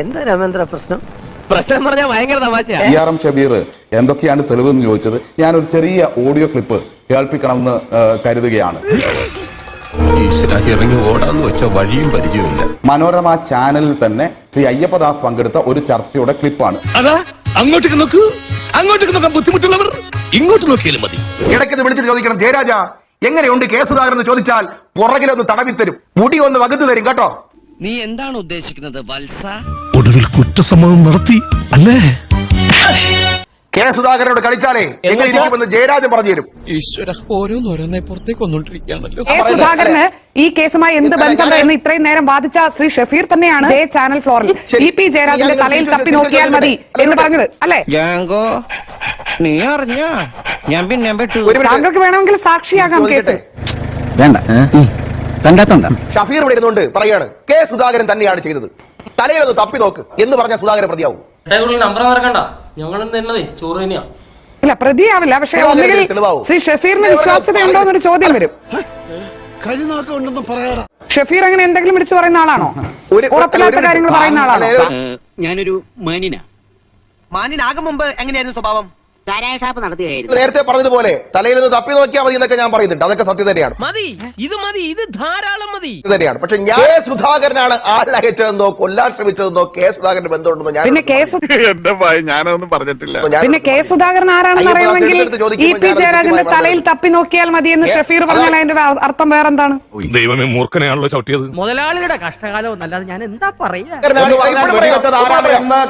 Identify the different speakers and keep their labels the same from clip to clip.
Speaker 1: എന്താ രാമേന്ദ്ര പ്രശ്നം? പ്രശ്നം പറഞ്ഞാൽ ഭയങ്കര തമാശയാ.
Speaker 2: ഇ ആർ എം ഷബീർ എന്തൊക്കെയാണ് തെളിവെന്ന് ചോദിച്ചത്? ഞാനൊരു ചെറിയ ഓഡിയോ ക്ലിപ്പ് കേൾപ്പിക്കണമെന്ന് ആ, കരുതുകയാണ്.
Speaker 3: ഈശ്വര ഇറങ്ങി ഓടാന്ന് വെച്ച വഴിയും പരിചയമില്ല
Speaker 2: മനോരമ ചാനലിൽ തന്നെ ശ്രീ അയ്യപ്പദാസ് പങ്കെടുത്ത ഒരു ചർച്ചയുടെ ക്ലിപ്പാണ്.
Speaker 3: അതാ അങ്ങോട്ടേക്ക് നോക്കൂ. അങ്ങോട്ടേക്ക് നോക്കാൻ ബുദ്ധിമുട്ടുള്ളവർ ഇങ്ങോട്ട് നോക്കിയാലും മതി.
Speaker 4: ഇടയ്ക്ക് വിളിച്ചിട്ട് ചോദിക്കണം. ജയരാജ എങ്ങനെയുണ്ട് കെ സുധാകരൻ എന്ന് ചോദിച്ചാൽ പുറകിലൊന്ന് തടവി തരും മുടി ഒന്ന് വകുത്തു തരും കേട്ടോ?
Speaker 5: നീ എന്താണ് ഉദ്ദേശിക്കുന്നത് വത്സ?
Speaker 6: ഒടുവിൽ കുറ്റസമ്മതം നടത്തി അല്ലേ?
Speaker 4: കെ സുധാകരനോട് കളിച്ചാലേ എങ്ങനെ ഇരിക്കുമെന്ന് ജയരാജൻ പറഞ്ഞു തരും.
Speaker 3: ഈശ്വര ഓരോന്നോരോന്നെ പുറത്തേക്ക് വന്നോണ്ടിരിക്കുകയാണല്ലോ.
Speaker 7: കെ സുധാകരന് ഈ കേസുമായി എന്ത് ബന്ധമുണ്ട് എന്ന് ഇത്രയും നേരം വാദിച്ച ശ്രീ ഷഫീർ തന്നെയാണ് ദേ ചാനൽ ഫ്ലോറിൽ. ഇ പി ജയരാജന്റെ തലയിൽ തപ്പി നോക്കിയാൽ മതി എന്ന് പറഞ്ഞത് അല്ലേ?
Speaker 5: ജാങ്കോ നീ അറിഞ്ഞ? ഞാൻ പിന്നെ
Speaker 7: താങ്കൾക്ക് വേണമെങ്കിൽ സാക്ഷിയാകാം
Speaker 4: കേസ്.
Speaker 8: വേണ്ട. കണ്ടെത്തണ്ട.
Speaker 4: ഷഫീർ ഇവിടെ ഇരുന്നുകൊണ്ട് പറയാണ് കെ സുധാകരൻ തന്നെയാണ് ചെയ്തത്. തലയിലൊന്ന് തപ്പി നോക്ക് എന്ന് പറഞ്ഞ സുധാകരൻ പ്രതിയാവും.
Speaker 9: നമ്പർ മറക്കണ്ട. ഞങ്ങൾ ചോറ് തന്നെയാ.
Speaker 7: ഇല്ല പ്രതിയാവില്ല. പക്ഷെ ഒന്നുകിൽ. ശ്രീ ഷഫീറിന് വിശ്വാസ്യതയുണ്ടോ എന്നൊരു ചോദ്യം വരും. ഷഫീർ അങ്ങനെ എന്തെങ്കിലും വിളിച്ചു പറയുന്ന ആളാണോ? ഉറപ്പില്ലാത്ത കാര്യങ്ങൾ പറയുന്ന ആളാണോ?
Speaker 5: ഞാനൊരു മാനിനാ.
Speaker 1: മാനിനാകും മുമ്പ് എങ്ങനെയായിരുന്നു സ്വഭാവം?
Speaker 10: ചാരായ ഷാപ്പ് നടത്തുകയായിരുന്നു
Speaker 4: നേരത്തെ പറഞ്ഞതുപോലെ തലയിൽ നിന്ന് തപ്പി നോക്കിയാൽ മതി എന്നൊക്കെ ഞാൻ പറയുന്നുണ്ട്. അതൊക്കെ സത്യം തന്നെയാണ്.
Speaker 5: മതി. ഇത് മതി. ഇത് ധാരാളം മതി.
Speaker 4: ഇത് തന്നെയാണ്. പക്ഷെ ഞാൻ സുധാകരനാണ് ആളയച്ചതെന്നോ കൊല്ലാൻ ശ്രമിച്ചതെന്നോ കെ സുധാകരന്റെ ബന്ധമുണ്ടെന്നോ ഞാൻ
Speaker 7: പിന്നെ കെ സു-
Speaker 2: എന്റെ ഭയ ഞാനൊന്നും പറഞ്ഞിട്ടില്ല.
Speaker 4: ഞാൻ-
Speaker 7: പിന്നെ കെ സുധാകരൻ ആരാണെന്ന്
Speaker 4: അയ്യപ്പ
Speaker 7: അറിയണമെങ്കിൽ
Speaker 4: ദാസിന്റെ അടുത്ത് ചോദിക്കുമ്പോൾ
Speaker 7: ഇ പി
Speaker 4: ഞാൻ
Speaker 7: ജയരാജന്റെ തലയിൽ തപ്പി നോക്കിയാൽ മതി എന്ന്
Speaker 4: ഏ,
Speaker 7: ഷഫീർ പറഞ്ഞാൽ
Speaker 4: അതാണ്.
Speaker 7: അതിന്റെ വേ- അർത്ഥം വേറെന്താണ്?
Speaker 3: ദൈവമേ മൂർഖനെയാണല്ലോ ചവിട്ടിയത്.
Speaker 1: മുതലാളിയുടെ കഷ്ടകാലം ഒന്നല്ലാതെ ഞാൻ എന്താ പറയാ
Speaker 2: എന്ന് ആരാണ് എന്ന്.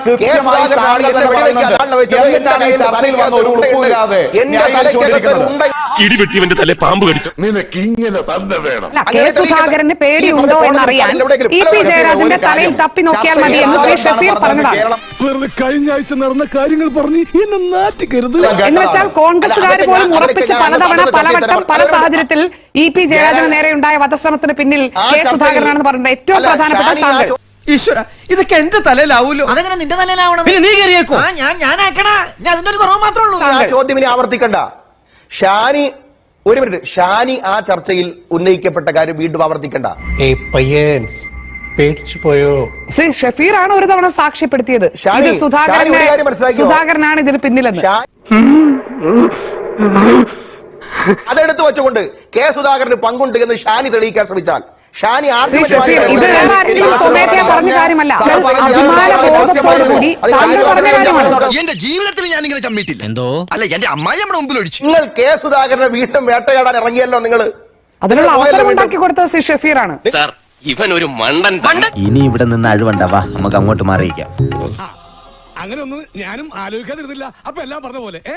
Speaker 2: എന്നിട്ടാണ് ഈ ചർച്ചയിൽ ഒരു ന്യായീകരിച്ചുകൊണ്ടിരിക്കുന്നത്.
Speaker 3: ഇടിവെട്ടിവന്റെ തലേ പാമ്പ് കടിച്ചു.
Speaker 8: നിനക്ക് ഇങ്ങനെ തന്നെ വേണം.
Speaker 7: കെ സുധാകരന് പേടിയുണ്ടോ എന്നറിയാൻ ഇ പി ജയരാജന്റെ തലയിൽ തപ്പി നോക്കിയാൽ മതി എന്ന് ശ്രീ ഷഫീർ പറഞ്ഞതാണ്.
Speaker 2: കേരളം
Speaker 6: വെറുതെ കഴിഞ്ഞ ആഴ്ച നടന്ന കാര്യങ്ങൾ പറഞ്ഞ് എന്നെ നാട്ടിക്കരുത്
Speaker 7: എന്ന് വെച്ചാൽ കോൺഗ്രസുകാർ പോലും ഉറപ്പിച്ച് പലതവണ പലവട്ടം പല സാഹചര്യത്തിൽ ഇ പി ജയരാജന് നേരെ ഉണ്ടായ വധശ്രമത്തിന് പിന്നിൽ കെ സുധാകരനാണെന്ന് പറഞ്ഞിട്ടുണ്ട്. ഏറ്റവും പ്രധാനപ്പെട്ട താങ്കൾ
Speaker 1: ഈശ്വര ഇതൊക്കെ എന്റെ തലയിലാവൂലോ?
Speaker 5: അതെങ്ങനെ നിന്റെ തലയിലാവണം
Speaker 1: പിന്നെ നീ കയറിയേക്കോ?
Speaker 5: ഞാൻ ഞാൻ ഞാനാക്കടാ. ഞാൻ അതിന്റെ ഒരു കുറവ് മാത്രമേ ഉള്ളൂ.
Speaker 4: ആ. ചോദ്യം ഇനി ആവർത്തിക്കണ്ട. ഷാനി ഒരു മിനിറ്റ്. ഷാനി ആ ചർച്ചയിൽ ഉന്നയിക്കപ്പെട്ട കാര്യം വീണ്ടും ആവർത്തിക്കണ്ട.
Speaker 6: പേടിച്ചു പോയോ?
Speaker 7: ശ്രീ ഷഫീർ ആണ് ഒരു തവണ സാക്ഷ്യപ്പെടുത്തിയത്.
Speaker 4: ഷാനി,
Speaker 7: ഇത്
Speaker 4: ഷാനി ഒരു
Speaker 7: സുധാകരന്റെ
Speaker 4: കാര്യം മനസ്സിലാക്കിയോ?
Speaker 7: സുധാകരനാണ് ഇതിന് പിന്നിലെന്ന്.
Speaker 4: ഷാ- അതെടുത്ത് വെച്ചുകൊണ്ട് കെ സുധാകരന് പങ്കുണ്ട് എന്ന് ഷാനി തെളിയിക്കാൻ ശ്രമിച്ചാൽ. ഷാനി
Speaker 7: ശ്രീ ഷഫീർ ഇത് വേറെ ആരെങ്കിലും സ്വമേധയാ പറഞ്ഞ കാര്യമല്ല. അഭിമാന ബോധത്തോടു കൂടി താങ്കൾ പറഞ്ഞ കാര്യമാണ്
Speaker 3: എന്റെ ജീവിതത്തിൽ ഞാൻ ഇങ്ങനെ ചമ്മിട്ടില്ല
Speaker 5: എന്തോ?
Speaker 3: അല്ല എന്റെ അമ്മായി നമ്മുടെ മുമ്പിൽ ഒഴിച്ചു.
Speaker 4: നിങ്ങൾ കെ സുധാകരനെ വീണ്ടും വേട്ടയാടാൻ ഇറങ്ങിയല്ലോ നിങ്ങൾ
Speaker 7: അതിനുള്ള അവസരം ഉണ്ടാക്കി കൊടുത്തത് ശ്രീ ഷഫീറാണ്. ആണ്
Speaker 3: സാർ ഇവൻ ഒരു മണ്ടൻ?
Speaker 8: ഇനി ഇവിടെ നിന്ന് അഴിവണ്ടാവാ നമുക്ക് അങ്ങോട്ട് മാറിയിക്കാം
Speaker 6: അങ്ങനെ ഒന്നും ഞാനും ആലോചിക്കാതിരുന്നില്ല. അപ്പൊ എല്ലാം പറഞ്ഞ പോലെ ഏ?